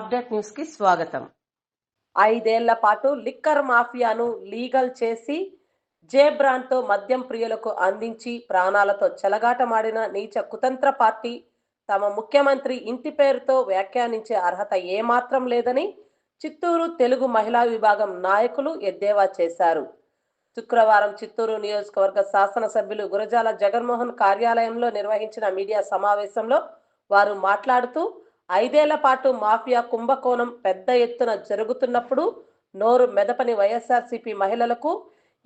Update న్యూస్కి స్వాగతం. ఐదేళ్ళ పాటు లిక్కర్ మాఫియాను లీగల్ చేసి జే బ్రాండ్తో మద్యం ప్రియులకు అందించి ప్రాణాలతో చెలగాటమాడిన నీచ కుతంత్ర పార్టీ తమ ముఖ్యమంత్రి ఇంటి పేరుతో వ్యాఖ్యానించే అర్హత ఏమాత్రం లేదని చిత్తూరు తెలుగు మహిళా విభాగం నాయకులు ఎద్దేవా చేశారు. శుక్రవారం చిత్తూరు నియోజకవర్గ శాసనసభ్యులు గురజాల జగన్మోహన్ కార్యాలయంలో నిర్వహించిన మీడియా సమావేశంలో వారు మాట్లాడుతూ ఐదేళ్ళ పాటు మాఫియా కుంభకోణం పెద్ద ఎత్తున జరుగుతున్నప్పుడు నోరు మెదపని వైఎస్ఆర్సీపీ మహిళలకు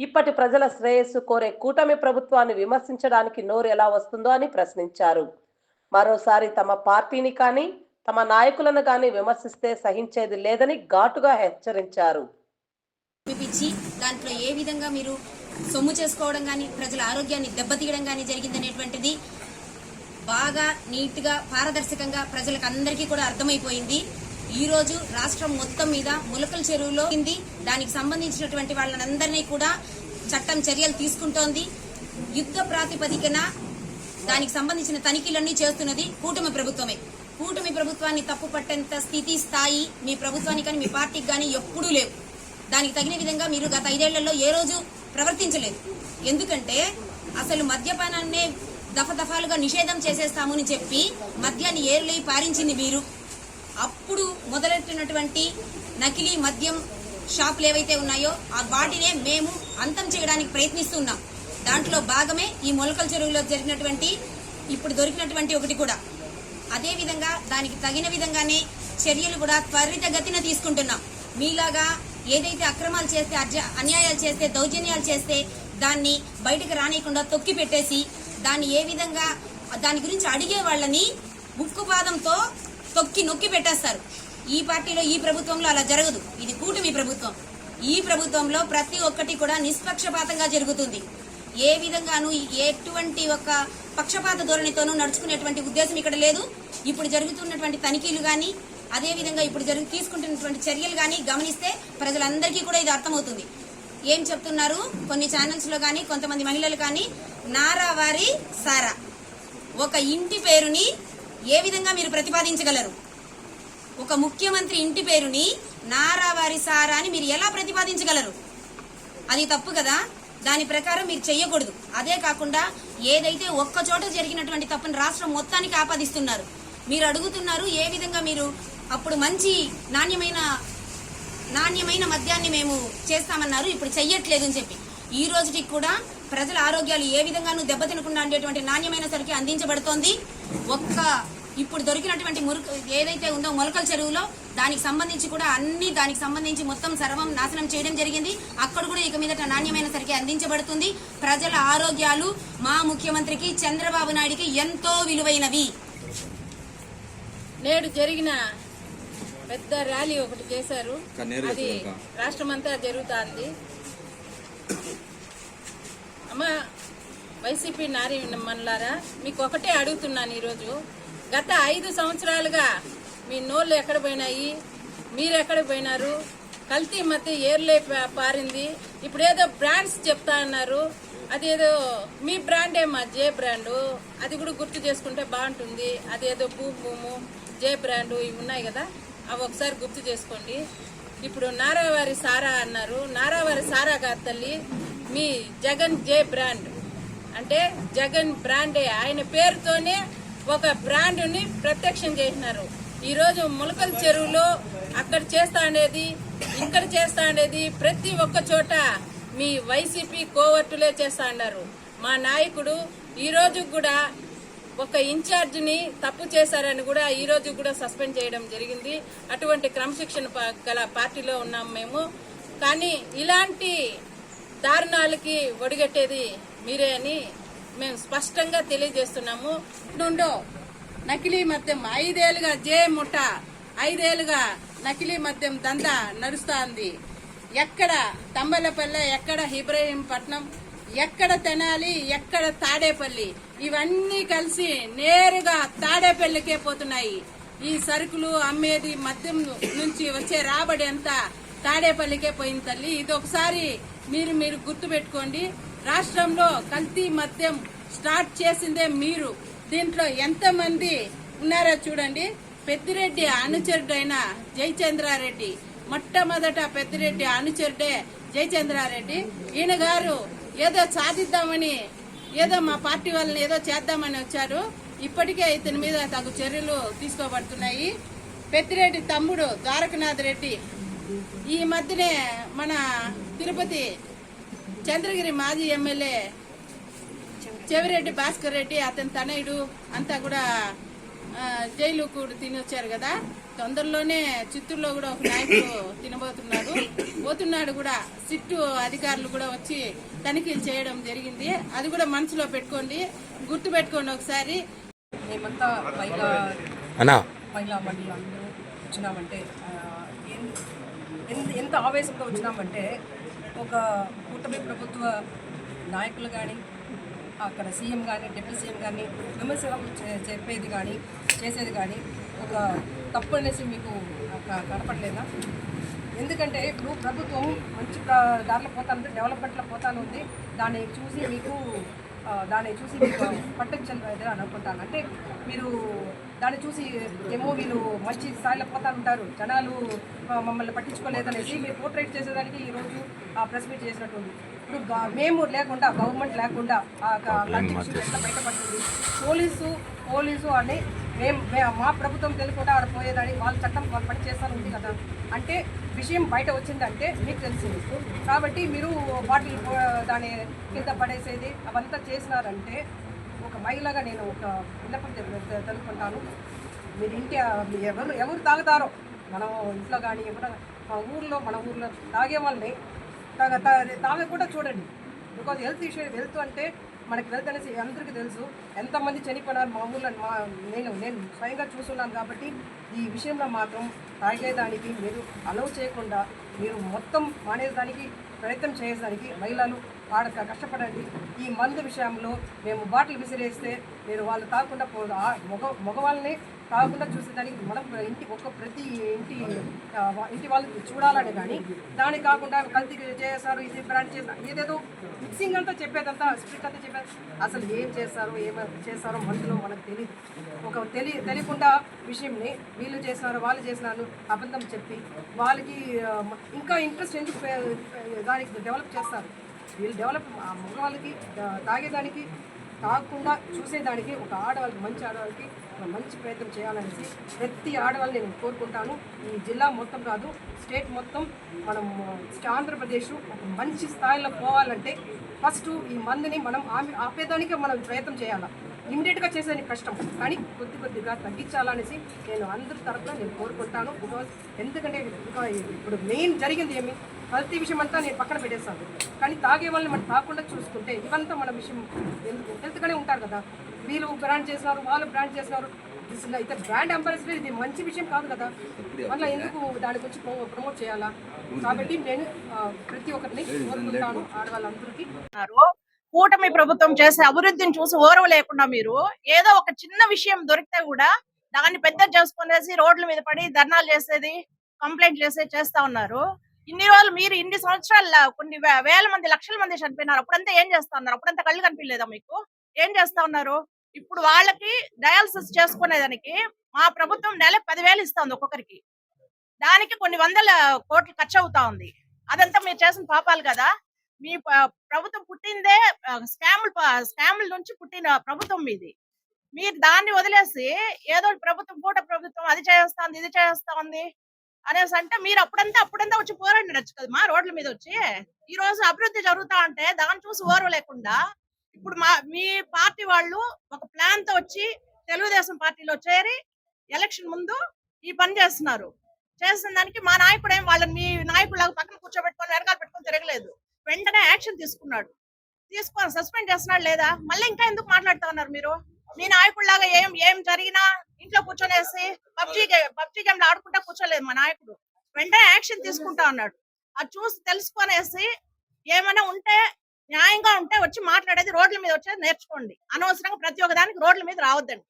ఇప్పటి ప్రజల శ్రేయస్సు కోరే కూటమి ప్రభుత్వాన్ని విమర్శించడానికి నోరు ఎలా వస్తుందో అని ప్రశ్నించారు. మరోసారి తమ పార్టీని కానీ తమ నాయకులను కానీ విమర్శిస్తే సహించేది లేదని ఘాటుగా హెచ్చరించారు. దాంట్లో ఏ విధంగా మీరు సొమ్ము చేసుకోవడం కానీ ప్రజల ఆరోగ్యాన్ని దెబ్బతీయడం కానీ జరిగిందనేటువంటిది బాగా నీట్గా పారదర్శకంగా ప్రజలకు అందరికీ కూడా అర్థమైపోయింది. ఈ రోజు రాష్ట్రం మొత్తం మీద ములకల చెరువులో ఉంది. దానికి సంబంధించినటువంటి వాళ్ళందరినీ కూడా చట్టం చర్యలు తీసుకుంటోంది. యుద్ధ ప్రాతిపదికన దానికి సంబంధించిన తనిఖీలన్నీ చేస్తున్నది కూటమి ప్రభుత్వమే. కూటమి ప్రభుత్వాన్ని తప్పు పట్టేంత స్థితి స్థాయి మీ ప్రభుత్వానికి కానీ మీ పార్టీకి కానీ ఎప్పుడూ లేవు. దానికి తగిన విధంగా మీరు గత ఐదేళ్ళలో ఏ రోజు ప్రవర్తించలేదు. ఎందుకంటే అసలు మద్యపానాన్నే దఫదఫాలుగా నిషేధం చేసేస్తామని చెప్పి మద్యాన్ని ఏరులై పారించింది మీరు అప్పుడు మొదలెట్టినటువంటి నకిలీ మద్యం షాపులు ఏవైతే ఉన్నాయో ఆ వాటినే మేము అంతం చేయడానికి ప్రయత్నిస్తున్నాం. దాంట్లో భాగమే ఈ మొలకల చెరువులో జరిగినటువంటి ఇప్పుడు దొరికినటువంటి ఒకటి కూడా. అదేవిధంగా దానికి తగిన విధంగానే చర్యలు కూడా త్వరితగతిన తీసుకుంటున్నాం. మీలాగా ఏదైతే అక్రమాలు చేస్తే అర్జ- అన్యాయాలు చేస్తే దౌర్జన్యాలు చేస్తే దాన్ని బయటకు రానియకుండా తొక్కి పెట్టేసి దాన్ని ఏ విధంగా దాని గురించి అడిగే వాళ్ళని ఉక్కుపాదంతో తొక్కి నొక్కి పెట్టేస్తారు. ఈ పార్టీలో ఈ ప్రభుత్వంలో అలా జరగదు. ఇది కూటమి ప్రభుత్వం. ఈ ప్రభుత్వంలో ప్రతి ఒక్కటి కూడా నిష్పక్షపాతంగా జరుగుతుంది. ఏ విధంగానూ ఎటువంటి ఒక పక్షపాత ధోరణితోనూ నడుచుకునేటువంటి ఉద్దేశం ఇక్కడ లేదు. ఇప్పుడు జరుగుతున్నటువంటి తనిఖీలు కానీ అదే విధంగా ఇప్పుడు జరుగు తీసుకుంటున్నటువంటి చర్యలు కానీ గమనిస్తే ప్రజలందరికీ కూడా ఇది అర్థమవుతుంది. ఏం చెప్తున్నారు? కొన్ని ఛానల్స్లో కానీ కొంతమంది మహిళలు కానీ నారావారి సారా. ఒక ఇంటి పేరుని ఏ విధంగా మీరు ప్రతిపాదించగలరు? ఒక ముఖ్యమంత్రి ఇంటి పేరుని నారావారి సారా అని మీరు ఎలా ప్రతిపాదించగలరు? అది తప్పు కదా. దాని ప్రకారం మీరు చెయ్యకూడదు. అదే కాకుండా ఏదైతే ఒక్క చోట జరిగినటువంటి తప్పుని రాష్ట్రం మొత్తానికి ఆపాదిస్తున్నారు మీరు అడుగుతున్నారు ఏ విధంగా మీరు అప్పుడు మంచి నాణ్యమైన నాణ్యమైన మద్యాన్ని మేము చేస్తామన్నారు ఇప్పుడు చెయ్యట్లేదు అని చెప్పి. ఈ రోజుకి కూడా ప్రజల ఆరోగ్యాలు ఏ విధంగానూ దెబ్బతినకుండా ఉండేటువంటి నాణ్యమైన సరికి అందించబడుతోంది. ఒక్క ఇప్పుడు దొరికినటువంటి మురుకు ఏదైతే ఉందో మొలకల చెరువులో దానికి సంబంధించి కూడా అన్ని దానికి సంబంధించి మొత్తం సర్వం నాశనం చేయడం జరిగింది. అక్కడ కూడా ఇక మీదట నాణ్యమైన సరికి అందించబడుతుంది. ప్రజల ఆరోగ్యాలు మా ముఖ్యమంత్రికి చంద్రబాబు నాయుడికి ఎంతో విలువైనవి. నేడు జరిగిన పెద్ద ర్యాలీ ఒకటి చేశారు. అది. రాష్ట్రమంతా జరుగుతుంది. అమ్మ వైసీపీ నారి మనలారా మీకు ఒకటే అడుగుతున్నాను ఈరోజు. గత ఐదు సంవత్సరాలుగా మీ నోళ్ళు ఎక్కడ పోయినాయి మీరు ఎక్కడ పోయినారు కల్తీ మధ్య ఏర్లే పారింది. ఇప్పుడు ఏదో బ్రాండ్స్ చెప్తా అన్నారు. అదేదో మీ బ్రాండే మా జే బ్రాండు. అది కూడా గుర్తు చేసుకుంటే బాగుంటుంది. అదేదో భూమి భూము జే బ్రాండు ఇవి ఉన్నాయి కదా అవి ఒకసారి గుర్తు చేసుకోండి. ఇప్పుడు నారావారి సారా అన్నారు. నారావారి సారా కాదు తల్లి మీ జగన్ జే బ్రాండ్. అంటే జగన్ బ్రాండే. ఆయన పేరుతోనే ఒక బ్రాండ్ని ప్రత్యక్షం చేసినారు. ఈరోజు రోజు ములకల చెరువులో అక్కడ చేస్తా ఉండేది ఇక్కడ చేస్తా ఉండేది ప్రతి ఒక్క చోట మీ వైసీపీ కోవర్టులే చేస్తా ఉన్నారు. మా నాయకుడు ఈరోజు కూడా ఒక ఇన్ఛార్జిని తప్పు చేశారని కూడా ఈ రోజు కూడా సస్పెండ్ చేయడం జరిగింది. అటువంటి క్రమశిక్షణ గల పార్టీలో ఉన్నాం మేము. కానీ ఇలాంటి దారుణాలకి ఒడిగట్టేది మీరే అని మేము స్పష్టంగా తెలియజేస్తున్నాము. నుండో నకిలీ మద్యం ఐదేళ్ళుగా జే ముఠ ఐదేళ్ళుగా నకిలీ మద్యం దందా నడుస్తోంది. ఎక్కడ తంబలపల్లె ఎక్కడ ఇబ్రహీంపట్నం ఎక్కడ తెనాలి ఎక్కడ తాడేపల్లి ఇవన్నీ కలిసి నేరుగా తాడేపల్లికే పోతున్నాయి. ఈ సరుకులు అమ్మేది మద్యం నుంచి వచ్చే రాబడి అంతా తాడేపల్లికే పోయింది తల్లి. ఇది ఒకసారి మీరు మీరు గుర్తు పెట్టుకోండి రాష్ట్రంలో కల్తీ మద్యం స్టార్ట్ చేసిందే మీరు. దీంట్లో ఎంతమంది ఉన్నారో చూడండి. పెద్దిరెడ్డి అనుచరుడైన జయచంద్రారెడ్డి మొట్టమొదట పెద్దిరెడ్డి అనుచరుడే జయచంద్రారెడ్డి. ఈయన గారు ఏదో సాధిద్దామని ఏదో మా పార్టీ వాళ్ళని ఏదో చేద్దామని వచ్చారు. ఇప్పటికే ఇతని మీద తగు చర్యలు తీసుకోబడుతున్నాయి. పెద్దిరెడ్డి తమ్ముడు ద్వారకనాథ్ రెడ్డి ఈ మధ్యనే మన తిరుపతి చంద్రగిరి మాజీ ఎమ్మెల్యే చెవిరెడ్డి భాస్కర్ రెడ్డి అతని తనయుడు అంతా కూడా జైలు కూడా తిని వచ్చారు కదా. తొందరలోనే చిత్తూరులో కూడా ఒక నాయకుడు తినబోతున్నాడు. పోతున్నాడు కూడా. సిట్టు అధికారులు కూడా వచ్చి తనిఖీలు చేయడం జరిగింది. అది కూడా మనసులో పెట్టుకోండి. గుర్తు పెట్టుకోండి ఒకసారి. మేమంతా మహిళా మహిళా వచ్చినామంటే ఎంత ఆవేశంతో వచ్చినామంటే ఒక కూటమి ప్రభుత్వ నాయకులు కానీ అక్కడ సీఎం కానీ డిప్యూటీ సీఎం కానీ విమర్శలు చే- చెప్పేది కానీ చేసేది కానీ ఒక తప్పు అనేసి మీకు కనపడలేదా? ఎందుకంటే ఇప్పుడు ప్రభుత్వం మంచి దారిలో పోతాను డెవలప్మెంట్లో పోతాను ఉంది దాన్ని చూసి మీకు దాన్ని చూసి మీకు పట్టించాలి అనుకుంటాను. అంటే మీరు దాన్ని చూసి ఏమో వీళ్ళు మంచి స్థాయిలో పోతా ఉంటారు. జనాలు మమ్మల్ని పట్టించుకోలేదనేసి మీరు పోర్ట్రేట్ చేసేదానికి ఈరోజు ఆ ప్రెస్ మీట్ చేసినట్టుంది. ఇప్పుడు మేము లేకుండా గవర్నమెంట్ లేకుండా బయటపడుతుంది? పోలీసు పోలీసు అని మేము మే- ప్రభుత్వం తెలియకుండా ఆడ పోయేదని వాళ్ళ చట్టం వాళ్ళు పని చేస్తాను ఉంది కదా. అంటే విషయం బయట వచ్చిందంటే మీకు తెలిసింది. కాబట్టి మీరు బాటిల్ పో- దాని కింద పడేసేది అవంతా చేసినారంటే ఒక మహిళగా నేను ఒక విన్నపం తెలుపుకుంటాను. మీరు ఇంటి ఎవరు ఎవరు తాగుతారో మనం ఇంట్లో కానీ ఎవరు మా ఊర్లో మన ఊర్లో తాగే వాళ్ళని తాగ తాగే కూడా చూడండి. బికాజ్ హెల్త్ ఇష్యూ హెల్త్ అంటే మనకి హెల్త్ అనేసి అందరికీ తెలుసు. ఎంతమంది చనిపోయినారు మా ఊళ్ళో మా నేను నేను స్వయంగా చూస్తున్నాను కాబట్టి ఈ విషయంలో మాత్రం తాగేదానికి మీరు అలౌ చేయకుండా మీరు మొత్తం మానేదానికి ప్రయత్నం చేసేదానికి మహిళలు ఆడ కష్టపడండి. ఈ మందు విషయంలో మేము బాటిల్ విసిరేస్తే మీరు వాళ్ళు తాగకుండా పో ఆ మగ మగవాళ్ళని తాగకుండా చూసేదానికి మనం ఇంటి ఒక్క ప్రతి ఇంటి ఇంటి వాళ్ళు చూడాలని కానీ దాని కాకుండా కల్తీ చేస్తారు ఇది బ్రాండ్ చేస్తారు ఏదేదో మిక్సింగ్ అంతా చెప్పేదంతా స్ప్రిట్ అంతా చెప్పేది. అసలు ఏం చేస్తారో ఏం చేస్తారో మందులో మనకు తెలియదు ఒక తెలి తెలియకుండా విషయంని వీళ్ళు చేసినారు వాళ్ళు చేసినారు అబద్ధం చెప్పి వాళ్ళకి ఇంకా ఇంట్రెస్ట్ ఎందుకు దానికి డెవలప్ చేస్తారు? వీళ్ళు డెవలప్ ఆ మగవాళ్ళకి తాగేదానికి తాగకుండా చూసేదానికి ఒక ఆడవాళ్ళకి మంచి ఆడవాళ్ళకి ఒక మంచి ప్రయత్నం చేయాలనేసి ప్రతి ఆడవాళ్ళని నేను కోరుకుంటాను. ఈ జిల్లా మొత్తం కాదు స్టేట్ మొత్తం మనం ఆంధ్రప్రదేశ్ ఒక మంచి స్థాయిలో పోవాలంటే ఫస్ట్ ఈ మందుని మనం ఆమె ఆపేదానికి మనం ప్రయత్నం చేయాలి? ఇమీడియట్గా చేసేది కష్టం. కానీ కొద్ది కొద్దిగా తగ్గించాలనేసి నేను అందరి తరఫున నేను కోరుకుంటాను. బికాజ్ ఎందుకంటే ఇప్పుడు మెయిన్ జరిగింది ఏమి? కల్తీ విషయం అంతా నేను పక్కన పెట్టేస్తాను. కానీ తాగే వాళ్ళని మనం తాకుండా చూసుకుంటే ఇవంతా మన విషయం. ఎందుకు? హెల్త్గానే ఉంటారు కదా. వీళ్ళు బ్రాండ్ చేసినారు వాళ్ళు బ్రాండ్ చేసినారు. అయితే బ్రాండ్ అంబాసిడర్. ఇది మంచి విషయం కాదు కదా. మళ్ళీ ఎందుకు దాని గురించి ప్రమోట్ చేయాలా? కాబట్టి నేను ప్రతి ఒక్కరిని కోరుకుంటాను ఆడవాళ్ళందరికీ. కూటమి ప్రభుత్వం చేసే అభివృద్ధిని చూసి ఓరవ లేకుండా మీరు ఏదో ఒక చిన్న విషయం దొరికితే కూడా దాన్ని పెద్ద చేసుకునేసి రోడ్ల మీద పడి ధర్నాలు చేసేది కంప్లైంట్ చేసేది చేస్తా ఉన్నారు. ఇన్ని రోజులు మీరు ఇన్ని సంవత్సరాల కొన్ని వేల మంది లక్షల మంది చనిపోయినారు. అప్పుడంతా ఏం చేస్తా ఉన్నారు? అప్పుడంతా కళ్ళు కనిపించలేదా మీకు? ఏం చేస్తా ఉన్నారు? ఇప్పుడు వాళ్ళకి డయాలసిస్ చేసుకునేదానికి మా ప్రభుత్వం నెల పదివేలు ఇస్తుంది ఒక్కొక్కరికి. దానికి కొన్ని వందల కోట్లు ఖర్చు అవుతా ఉంది. అదంతా మీరు చేసిన పాపాలు కదా? మీ ప్రభుత్వం పుట్టిందే స్కాముల్ స్కాముల నుంచి పుట్టిన ప్రభుత్వం మీది. మీరు దాన్ని వదిలేసి ఏదో ప్రభుత్వం పూట ప్రభుత్వం అది చేస్తుంది ఇది చేస్తా ఉంది అనేసి అంటే మీరు అప్పుడంతా అప్పుడంతా వచ్చి పోరాడినచ్చు కదా మా రోడ్ల మీద వచ్చి. ఈ రోజు అభివృద్ధి జరుగుతా ఉంటే దాన్ని చూసి ఓర్వ లేకుండా ఇప్పుడు మా మీ పార్టీ వాళ్ళు ఒక ప్లాన్తో వచ్చి తెలుగుదేశం పార్టీలో చేరి ఎలక్షన్ ముందు ఈ పని చేస్తున్నారు. చేసిన దానికి మా నాయకుడు ఏం వాళ్ళని మీ నాయకుడు పక్కన కూర్చోబెట్టుకొని వెనకాల పెట్టుకొని తిరగలేదు. వెంటనే యాక్షన్ తీసుకున్నాడు. తీసుకొని సస్పెండ్ చేస్తున్నాడు లేదా? మళ్ళీ ఇంకా ఎందుకు మాట్లాడుతా ఉన్నారు మీరు? మీ నాయకుడిలాగా ఏం ఏం జరిగినా ఇంట్లో కూర్చొనేసి పబ్జీ పబ్జీ గేమ్లో ఆడుకుంటా కూర్చోలేదు మా నాయకుడు. వెంటనే యాక్షన్ తీసుకుంటా ఉన్నాడు అది చూసి తెలుసుకొనేసి ఏమైనా ఉంటే న్యాయంగా ఉంటే వచ్చి మాట్లాడేది రోడ్ల మీద వచ్చేది నేర్చుకోండి. అనవసరంగా ప్రతి ఒక్క దానికి రోడ్ల మీద రావద్దండి.